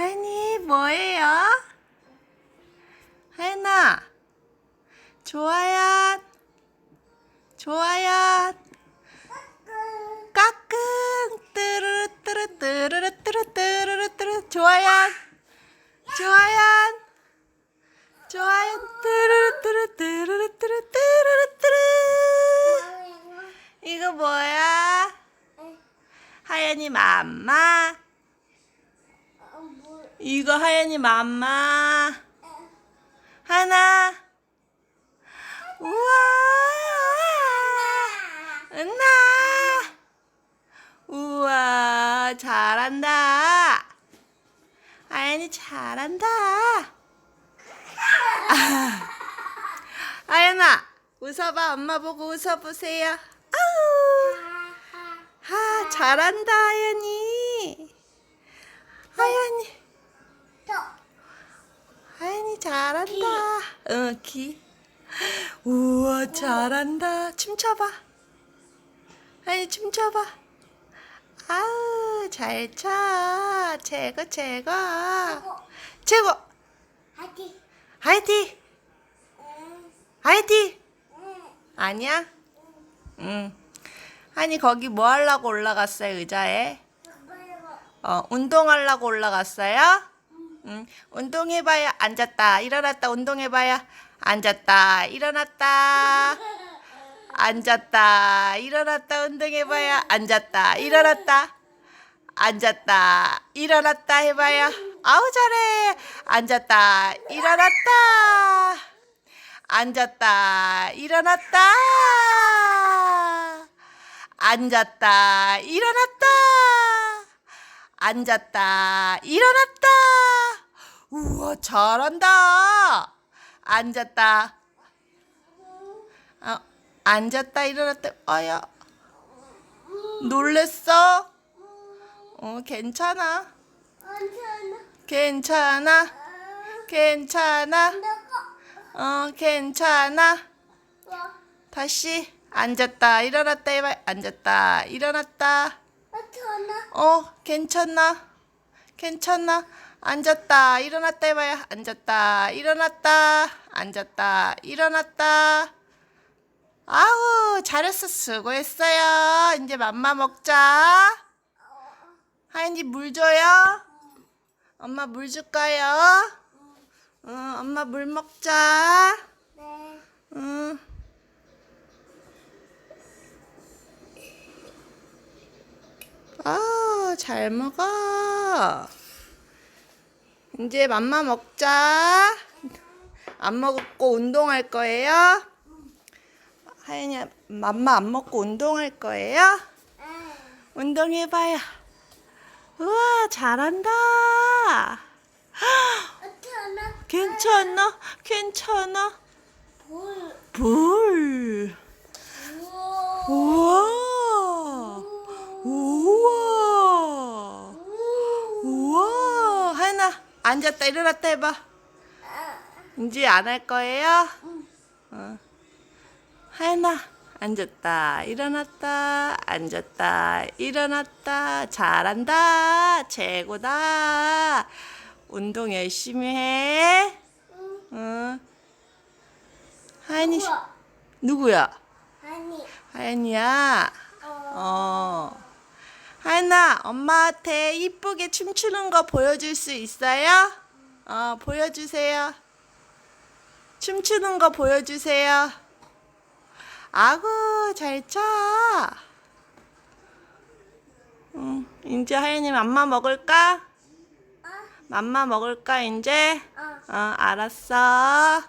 하연이 뭐예요? 하연아 좋아요. 좋아요. 까꿍. 뜨르르 뜨르 뜨르르 뜨르 뜨르르 뜨르 좋아요. 좋아요. 좋아요. 뜨르르 뜨르 뜨르르 뜨르 뜨르르 뜨르 이거 뭐야? 하연이 맘마 이거 하연이 맘마. 하나. 우와. 은나 우와 잘한다. 하연이 잘한다. 아. 하연아 웃어봐. 엄마 보고 웃어보세요. 아우. 아 잘한다 하연이. 하연이 하연이 잘한다. 응 기. 우와 잘한다. 춤춰봐. 하연이 춤춰봐. 아우 잘 춰. 최고 최고. 최고. 화이팅. 화이팅. 아니야? 응. 하연이 거기 뭐 하려고 올라갔어요 의자에? 어 운동하려고 올라갔어요 응? 운동해봐요 앉았다. 일어났다. 운동해봐요 앉았다. 일어났다. 앉았다. 일어났다. 운동해봐요 앉았다. 일어났다. 앉았다. 일어났다 해봐요 아우 잘해. 앉았다. 일어났다. 앉았다. 일어났다. 앉았다. 일어났다. 앉았다. 일어났다 잘한다. 앉았다. 어, 앉았다 일어났다. 아야 놀랬어? 어 괜찮아? 괜찮아? 괜찮아? 어 괜찮아? 다시. 앉았다 일어났다 해봐. 앉았다 일어났다. 어 괜찮아? 괜찮아 앉았다 일어났다 해봐요. 앉았다 일어났다 앉았다 일어났다. 아우 잘했어. 수고했어요. 이제 맘마 먹자. 하연이 물 줘요? 엄마 물 줄까요? 응 엄마 물 먹자. 응. 아, 잘 먹어. 이제 맘마 먹자. 안 먹고 운동할 거예요? 하연이 맘마 안 먹고 운동할 거예요? 운동해봐요. 우와, 잘한다. 괜찮아? 괜찮아? 불. 우와. 우와. 우와. 하연아, 앉았다 일어났다 해봐. 이제 안 할 거예요? 어. 하연아, 앉았다 일어났다 앉았다 일어났다 잘한다 최고다 운동 열심히 해. 응. 하연이 누구야? 하연이야. 어. 엄마한테 이쁘게 춤추는 거 보여줄 수 있어요? 어, 보여주세요. 춤추는 거 보여주세요. 아구, 잘 춰. 응, 이제 하연이 맘마 먹을까? 맘마 먹을까, 이제? 어, 알았어.